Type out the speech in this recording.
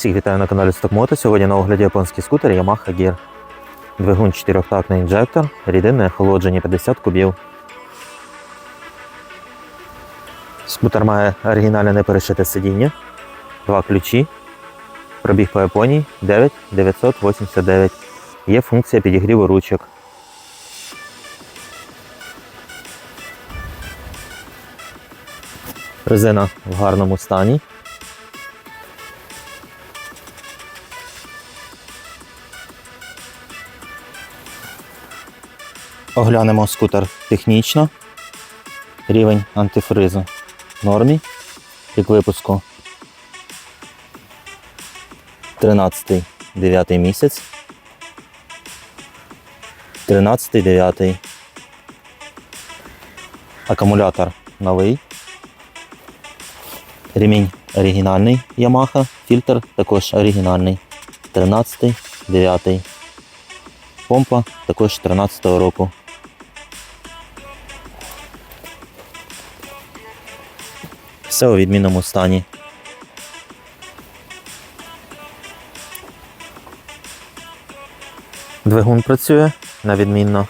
Всіх вітаю на каналі Стокмото. Сьогодні на огляді японський скутер Yamaha Gear. Двигун 4-тактний інжектор, рідинне охолодження 50 кубів. Скутер має оригінальне неперешите сидіння, два ключі, пробіг по Японії 9989. Є функція підігріву ручок. Резина в гарному стані. Оглянемо скутер технічно. Рівень антифризу в нормі. Рік випуску 13 9 місяць. 13 9 Акумулятор новий. Ремінь оригінальний Yamaha, фільтр також оригінальний. 13 9 Помпа також 13 року. Все у відмінному стані. Двигун працює на відмінно.